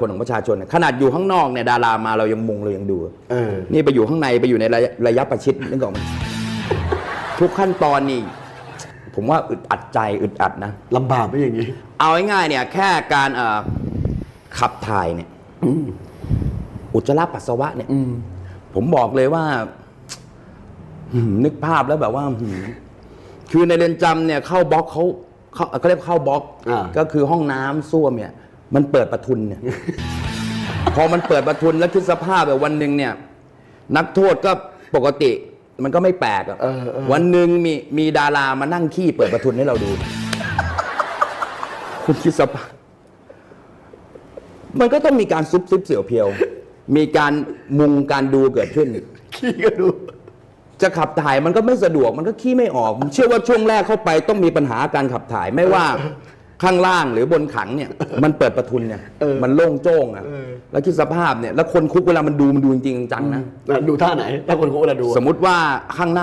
คนของประชาชนเนี่ยขนาดอยู่ข้างนอกเนี่ยดารามาเรายังมุงเรายังดูเออนี่ไปอยู่ข้างในไปอยู่ในระยะระยะประชิดนึกออกไหมทุกขั้นตอนนี่ ผมว่าอึดอัดใจอึดอัดนะ ลำบากไหมอย่างนี้ เอาง่ายๆเนี่ย แค่การเอ่อขับถ่ายเนี่ยอุจจาระปัสสาวะเนี่ยผมบอกเลยว่าหืมนึกภาพแล้วแบบว่าหืมคือในเรือนจำเนี่ยเข้าบล็อกเขาเขาเขาเรียกเข้าบล็อกอ่าก็คือห้องน้ำส้วมเนี่ย มันเปิดประทุนเนี่ย พอมันเปิดประทุนแล้วคิดสภาพแบบวันหนึ่งเนี่ย นักโทษก็ปกติมันก็ไม่แปลกอะเออเออวันหนึ่งมีมีดารามานั่งขี้เปิดประทุนให้เราดู คุณคิดสภาพ มันก็ต้องมีการซุบซิบเสี่ยวเพียว มีการมุงการดูเกิดขึ้น ขี้ก็ดู จะขับถ่ายมันก็ไม่สะดวกมันก็ขี้ไม่ออกผมเชื่อว่าช่วงแรกเข้าไปต้องมีปัญหาการขับถ่ายไม่ว่า ข้างล่างหรือบนขังเนี่ย มันเปิดประทุนเนี่ย เออมันโล่งโจ้งอะเออ แล้วคิดสภาพเนี่ยแล้วคนคุกเวลามันดูมันดูจริงๆจังๆนะ ดูท่าไหนถ้าคนเขาเวลาดูอะ สมมุติว่าข้างหน้า